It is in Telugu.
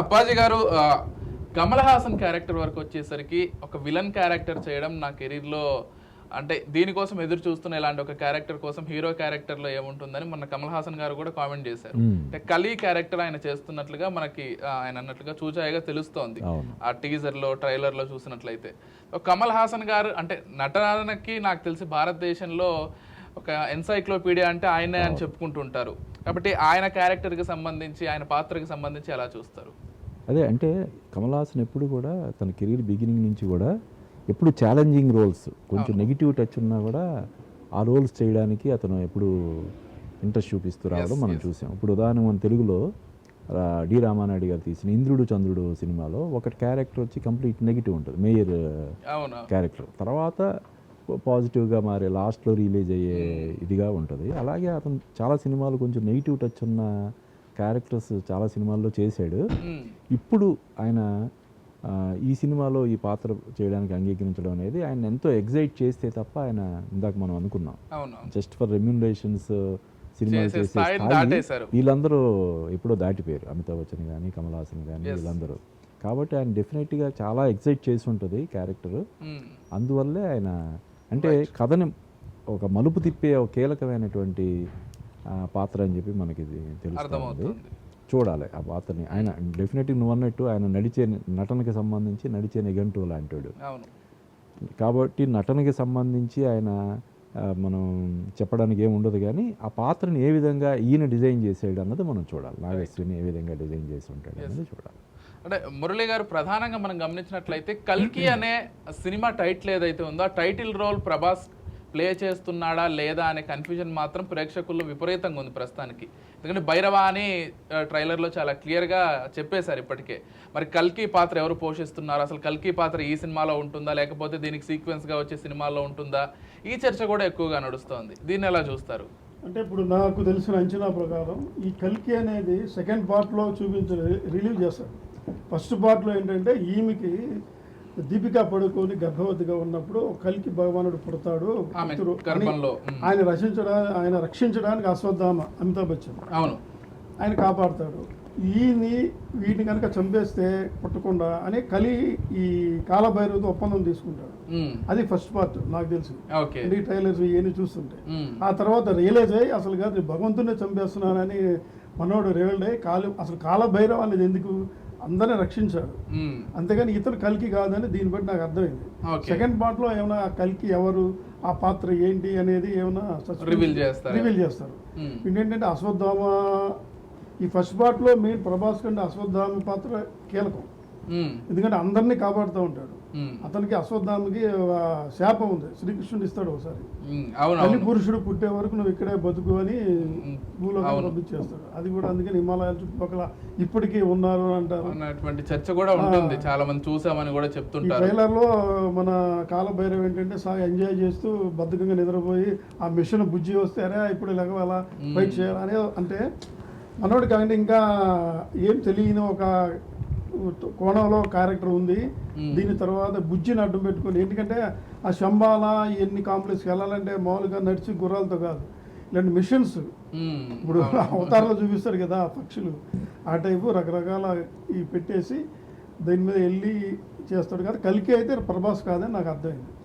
అప్పాజీ గారు కమల్ హాసన్ క్యారెక్టర్ వరకు వచ్చేసరికి ఒక విలన్ క్యారెక్టర్ చేయడం నా కెరీర్లో అంటే దీనికోసం ఎదురు చూస్తున్న ఇలాంటి ఒక క్యారెక్టర్ కోసం హీరో క్యారెక్టర్లో ఏముంటుందని మొన్న కమల్ హాసన్ గారు కూడా కామెంట్ చేశారు. అంటే కలీ క్యారెక్టర్ ఆయన చేస్తున్నట్లుగా మనకి ఆయన అన్నట్లుగా చూచాయిగా తెలుస్తోంది. ఆ టీజర్లో ట్రైలర్లో చూసినట్లయితే కమల్ హాసన్ గారు అంటే నటనకి నాకు తెలిసి భారతదేశంలో ఒక ఎన్సైక్లోపీడియా అంటే ఆయనే అని చెప్పుకుంటుంటారు. కాబట్టి ఆయన క్యారెక్టర్కి సంబంధించి ఆయన పాత్రకి సంబంధించి ఎలా చూస్తారు? అదే అంటే కమల్ హాసన్ ఎప్పుడు కూడా తన కెరీర్ బిగినింగ్ నుంచి కూడా ఎప్పుడు ఛాలెంజింగ్ రోల్స్ కొంచెం నెగిటివ్ టచ్ ఉన్నా కూడా ఆ రోల్స్ చేయడానికి అతను ఎప్పుడు ఇంట్రెస్ట్ చూపిస్తూ రావడం మనం చూసాం. ఇప్పుడు ఉదాహరణ మన తెలుగులో డి రామానాయుడు గారు తీసిన ఇంద్రుడు చంద్రుడు సినిమాలో ఒక క్యారెక్టర్ వచ్చి కంప్లీట్ నెగిటివ్ ఉంటుంది మేయర్ క్యారెక్టర్. తర్వాత పాజిటివ్గా మారే లాస్ట్లో రిలీజ్ అయ్యే ఇదిగా ఉంటుంది. అలాగే అతను చాలా సినిమాలు కొంచెం నెగిటివ్ టచ్ ఉన్న క్యారెక్టర్స్ చాలా సినిమాల్లో చేశాడు. మ్మ్. ఇప్పుడు ఆయన ఈ సినిమాలో ఈ పాత్ర చేయడానికి అంగీకరించడం అనేది ఆయన ఎంతో ఎగ్జైట్ చేస్తే తప్ప ఆయన ఇందాక మనం అనుకున్నాం. జస్ట్ ఫర్ రెమ్యునరేషన్స్ సినిమాలు చేసే. వీళ్ళందరూ ఎప్పుడో దాటిపోయారు. అమితాబ్ బచ్చన్ కానీ కమల్ హాసన్ కానీ వీళ్ళందరూ. కాబట్టి ఆయన డెఫినెట్గా చాలా ఎగ్జైట్ చేసి ఉంటుంది క్యారెక్టర్ మ్మ్. అందువల్లే ఆయన అంటే కథని ఒక మలుపు తిప్పే ఒక కీలకమైనటువంటి పాత్ర అని చెప్పి మనకి ఇది తెలుస్తుంది చూడాలి ఆ పాత్రని. ఆయన డెఫినెట్గా నువ్వు అన్నట్టు ఆయన నడిచే నటనకి సంబంధించి నడిచే నిఘంటు లాంటివాడు కాబట్టి నటనకి సంబంధించి ఆయన మనం చెప్పడానికి ఏమి ఉండదు కానీ ఆ పాత్రని ఏ విధంగా ఈయన డిజైన్ చేసాడు అన్నది మనం చూడాలి. నాగేశ్వరిని ఏ విధంగా డిజైన్ చేసి ఉంటాడు అన్నది చూడాలి. అంటే మురళి గారు ప్రధానంగా మనం గమనించినట్లయితే కల్కి అనే సినిమా టైటిల్ ఏదైతే ఉందో ఆ టైటిల్ రోల్ ప్రభాస్ ప్లే చేస్తున్నాడా లేదా అనే కన్ఫ్యూజన్ మాత్రం ప్రేక్షకుల్లో విపరీతంగా ఉంది ప్రస్తుతానికి. ఎందుకంటే భైరవ అని ట్రైలర్లో చాలా క్లియర్గా చెప్పేశారు ఇప్పటికే. మరి కల్కి పాత్ర ఎవరు పోషిస్తున్నారు? అసలు కల్కి పాత్ర ఈ సినిమాలో ఉంటుందా? లేకపోతే దీనికి సీక్వెన్స్గా వచ్చే సినిమాలో ఉంటుందా? ఈ చర్చ కూడా ఎక్కువగా నడుస్తోంది. దీన్ని ఎలా చూస్తారు? అంటే ఇప్పుడు నాకు తెలిసిన అంచనా ప్రకారం ఈ కల్కి అనేది సెకండ్ పార్ట్లో చూపించ రిలీవ్ చేస్తారు. ఫస్ట్ పార్ట్లో ఏంటంటే ఈమెకి దీపికా పడుకొని గర్భవతిగా ఉన్నప్పుడు కల్కి భగవానుడు పుడతాడు. ఆయన రక్షించడానికి ఆయన రక్షించడానికి అశ్వత్థామ అమితాబ్ బచ్చన్. అవును. ఆయన కాపాడతాడు. ఈయన్ని వీటిని కనుక చంపేస్తే పుట్టకుండా అని కలి ఈ కాలభైరవతో ఒప్పందం తీసుకుంటాడు. అది ఫస్ట్ పార్ట్ నాకు తెలుసు. ఓకే. ఈ ట్రైలర్స్ ఇవన్నీ చూస్తుంటే. ఆ తర్వాత రియలైజ్ అయ్యి అసలు కాదు భగవంతునే చంపేస్తున్నానని మనోడు రియల్ అయ్యి కాలు అసలు కాలభైరవ అనేది ఎందుకు అందరిని రక్షించాడు. అంతేగాని ఇతను కలికి కాదని దీన్ని బట్టి నాకు అర్థమైంది. సెకండ్ పార్ట్లో ఏమైనా కలికి ఎవరు ఆ పాత్ర ఏంటి అనేది ఏమైనా Reveal చేస్తారా? రివీల్ చేస్తారు. ఏంటంటే అశ్వత్థామ ఈ ఫస్ట్ పార్ట్లో మెయిన్ ప్రభాస్ కంటే అశ్వత్థామ పాత్ర కీలకం. ఎందుకంటే అందరినీ కాపాడుతూ ఉంటాడు. అతనికి అశ్వత్థామకి శాపం ఉంది. శ్రీకృష్ణుడు ఇస్తాడు ఒకసారి. అవును పురుషుడు పుట్టే వరకు నువ్వు ఇక్కడే బతుకు అని. భూలోకం. పంపించేస్తాడు. అది కూడా అందుకని హిమాలయాల చుట్టుపక్కల ఇప్పటికీ ఉన్నారు అంటారు. అన్నటువంటి చర్చ కూడా ఉంటుంది. చాలా మంది చూసామని కూడా చెప్తుంటారు. ట్రైలర్లో మన కాలభైరవ్ ఏంటంటే సాగా ఎంజాయ్ చేస్తూ బద్ధకంగా నిద్రపోయి ఆ మిషన్ బుజ్జి వస్తే అరే ఇప్పుడు లెగవాలా ఫైట్ చేయాలా? అనే అంటే మనోడికి అంటే ఇంకా ఏం తెలియని ఒక కోణంలో క్యారెక్టర్ ఉంది. దీని తర్వాత బుజ్జిని అడ్డం పెట్టుకొని ఎందుకంటే ఆ శంబాల ఎన్ని కాంప్లెక్స్కి వెళ్ళాలంటే మామూలుగా నడిచి గుర్రాలతో కాదు. ఇలాంటి మిషన్స్. ఇప్పుడు అవతారంలో చూపిస్తారు కదా ఆ పక్షులు. ఆ టైపు రకరకాల ఈ పెట్టేసి దీని మీద వెళ్ళి చేస్తాడు కదా. కలికి అయితే ప్రభాస్ కాదని నాకు అర్థమైంది.